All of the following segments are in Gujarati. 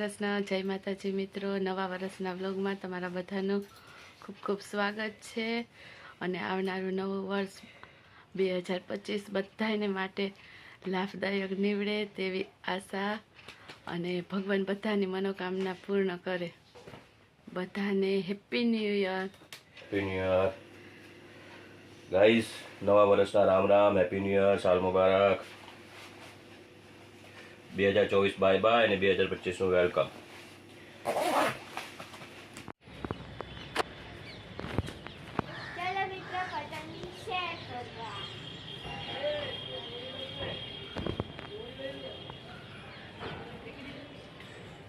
કૃષ્ણ જય માતાજી મિત્રો. નવા વર્ષના વ્લોગમાં તમારા બધાનું ખૂબ ખૂબ સ્વાગત છે. અને આવનારું નવું વર્ષ બે હજાર પચીસ બધાને માટે લાભદાયક નીવડે તેવી આશા અને ભગવાન બધાની મનોકામના પૂર્ણ કરે. બધાને happy new year happy new year guys નવા વર્ષના Ram Ram happy new year સાલ મુબારક. બે હજાર ચોવીસ બાય બાય અને બે હજાર પચીસનું વેલકમ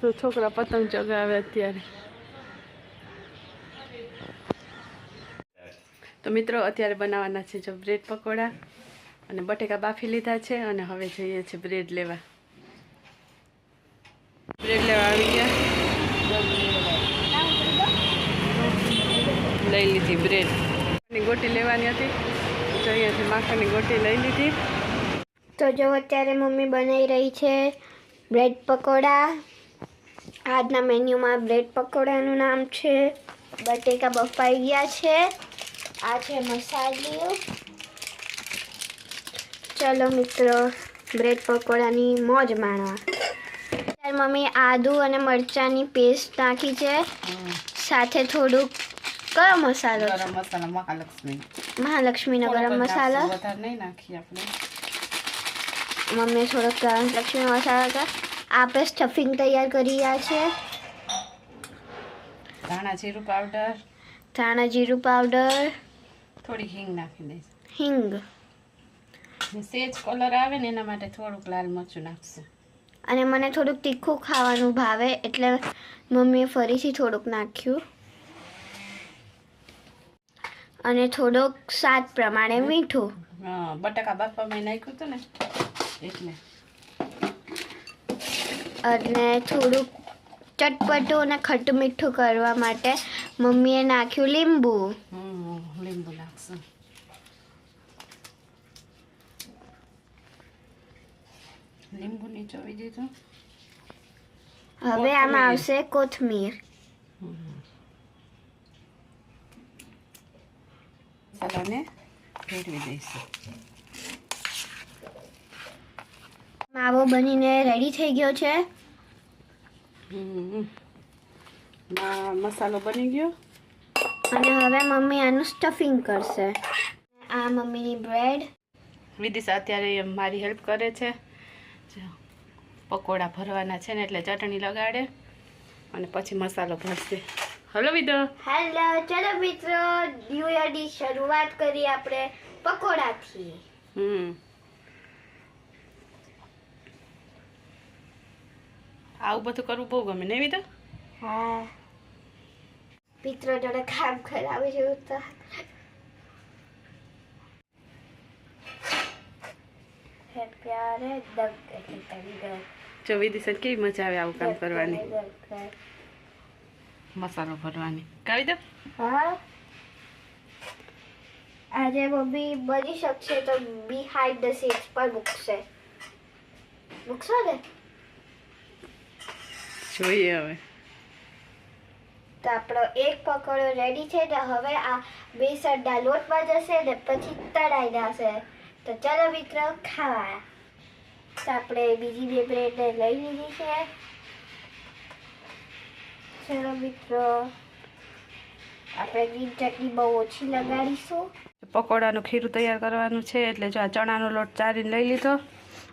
તો છોકરા પતંગ ચગાવે અત્યારે. તો મિત્રો અત્યારે બનાવવાના છે જો બ્રેડ પકોડા અને બટેકા બાફી લીધા છે અને હવે જઈએ છીએ બ્રેડ લેવા. બ્રેડ લેવા આવી ગયા લઈ લીધી બ્રેડની ગોટી લેવાની હતી. તો અહીંયાથી માખણની ગોટી લઈ લીધી. તો જો અત્યારે મમ્મી બનાવી રહી છે બ્રેડ પકોડા. આજના મેન્યુમાં બ્રેડ પકોડાનું નામ છે. બટેકા બફાઈ ગયા છે. આ છે મસાલીઓ. ચલો મિત્રો, બ્રેડ પકોડાની મોજ માણવા. ત્યારે મમ્મી આદુ અને મરચાંની પેસ્ટ નાખી છે. સાથે થોડુંક કયો મસાલો ગરમ મસાલા મહાલક્ષ્મી. મહાલક્ષ્મીનો ગરમ મસાલો. વધારે નહીં નાખી આપણે. મમ્મી થોડોક ગરમ લક્ષ્મી મસાલા હતા આપણે સ્ટફિંગ તૈયાર કરી રહ્યા છે. ધાણા જીરું પાવડર ધાણા જીરું પાવડર થોડી હિંગ નાખી દઈશ. હિંગ. સેજ કલર આવે ને એના માટે થોડુંક લાલ મરચું નાખશું. અને મને થોડુંક તીખું ખાવાનું ભાવે એટલે મમ્મીએ ફરીથી થોડુંક નાખ્યું. અને થોડુંક સ્વાદ પ્રમાણે મીઠું. હા બટાકા બાફવામાં નાખ્યું હતું ને એટલે. અને થોડુંક ચટપટું અને ખટ્ટું મીઠું કરવા માટે મમ્મીએ નાખ્યું લીંબુ નાખશું લીંબુ નીચોવી દીધું. હવે આમાં આવશે કોથમીર. મસાલાને ફેરવી દઈશું. માવો બનીને રેડી થઈ ગયો છે. મસાલો બની ગયો. અને હવે મમ્મી આનું સ્ટફિંગ કરશે. આ મમ્મીની બ્રેડ વિદિશા અત્યારે મારી હેલ્પ કરે છે. પકોડા ભરવાના છે ને એટલે ચટણી લગાડે અને પછી મસાલો ભરશે. હલો વિદો. હેલો ચલો મિત્રો ન્યુ યરની શરૂઆત કરી આપણે પકોડાથી. હમ. આવું બધું કરવું બહુ ગમે ને વિદો? હા. મિત્રો જોડે કામ કરાવી જેવું તો તરી દગ કેવી મજા આવે આવું કામ કરવાની. મસાલો ભરવાની. કાવી દો. હા. આજે મમ્મી બની શકશે તો બિહાઇન્ડ ધ સીટ્સ પર મૂકશે. મૂકશો ને? જોઈએ હવે. તો આપણો એક પકોડો રેડી છે ને હવે આ બેસનના લોટમાં જશે ને પછી તળાઈ જશે તો ચાલો મિત્રો, ખાવા. તો આપણે બીજી બે બ્રેડને લઈ લીધી છે. ચાલો મિત્રો, આપણે ગ્રીન ચટણી બહુ ઓછી લગાડીશું. પકોડાનું ખીરું તૈયાર કરવાનું છે, એટલે જો આ ચણાનો લોટ ચારીને લઈ લીધો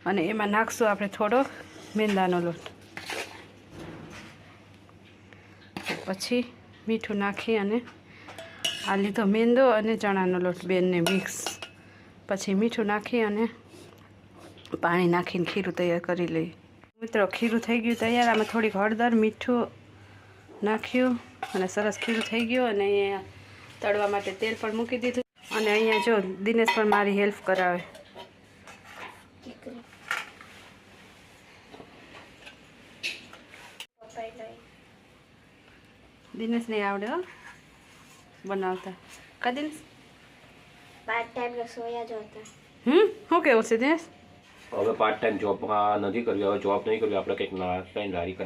અને એમાં નાખશું આપણે થોડો મેંદાનો લોટ. પછી મીઠું નાખી અને આ લીધો મેંદો અને ચણાનો લોટ બેનને મિક્સ પછી મીઠું નાખી અને પાણી નાખીને ખીરું તૈયાર કરી લઈએ મિત્રો, ખીરું થઈ ગયું તૈયાર. આમાં થોડીક હળદર, મીઠું નાખ્યું અને સરસ ખીરું થઈ ગયું અને અહીંયા તળવા માટે તેલ પણ મૂકી દીધું. અને અહીંયા જો દિનેશ પણ મારી હેલ્પ કરાવે. દિનેશ નહીં આવડે બનાવતા. કા દિનેશ? પાર્ટ ટાઈમ રસોઈયા જ હમ? શું કેવું છે દેશ હવે પાર્ટ ટાઈમ જોબમાં નથી કર્યું. હવે જોબ નહીં કર્યું આપણે કંઈક ના કંઈ લારી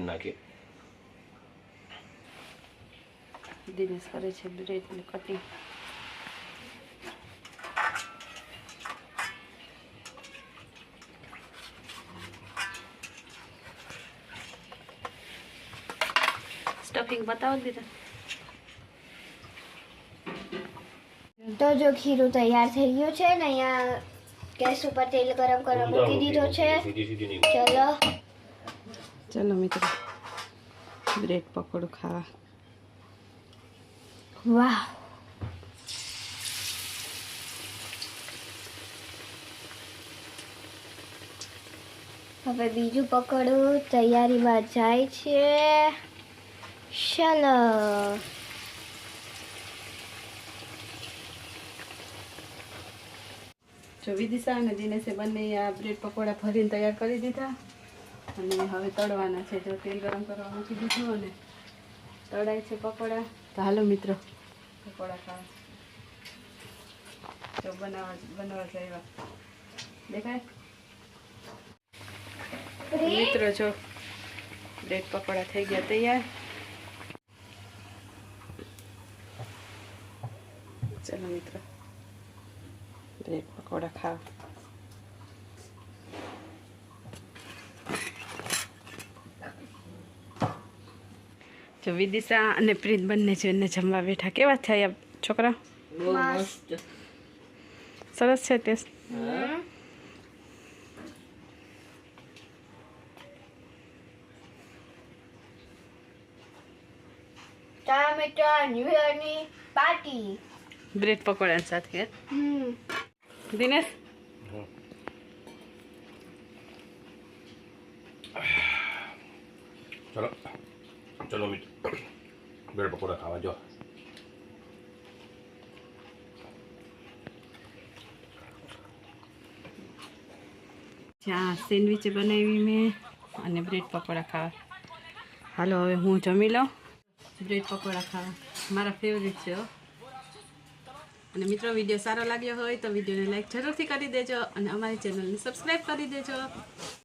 દિનેશ કરે છે બ્રેડની કટિંગ. સ્ટફિંગ બતાવો દીધા? તો જો ખીરું તૈયાર થઈ ગયું છે ને અહીંયા ગેસ ઉપર તેલ ગરમ કરવા મૂકી દીધો છે. ચલો. ચલો મિત્રો બ્રેડ પકોડું ખાવા. વાહ. હવે બીજું પકડું તૈયારીમાં જાય છે. ચલો જો વિદિશા અને દિનેશે બંને આ બ્રેડ પકોડા ભરીને તૈયાર કરી દીધા. અને હવે તળવાના છે. જો તેલ ગરમ કરવા મૂકી દીધું અને તળાય છે પકોડા. તો હાલો મિત્રો પકોડા ખાવા. જો બનાવવા બનાવવા જાય દેખાય? મિત્રો જો બ્રેડ પકોડા થઈ ગયા તૈયાર. ચલો મિત્રો બ્રેડ પકોડા જો વિદિશા અને પ્રીત બંને જોઈને જમવા બેઠા કેવા થયા છોકરા મસ્ત સરસ છે તે ટામેટા ન્યુ પાર્ટી બ્રેડ પકોડા સાથે હમ દિનેશ ચલો ચલો મિત્ર બ્રેડ પકોડા ખાવા જો જ્યાં સેન્ડવિચ બનાવી મેં અને બ્રેડ પકોડા ખાવા હાલો હવે હું જમી લઉં બ્રેડ પકોડા ખાવા મારા ફેવરેટ છે અને મિત્રો, વીડિયો સારો લાગ્યો હોય તો વિડીયોને લાઈક જરૂરથી કરી દેજો અને અમારી ચેનલને સબસ્ક્રાઈબ કરી દેજો.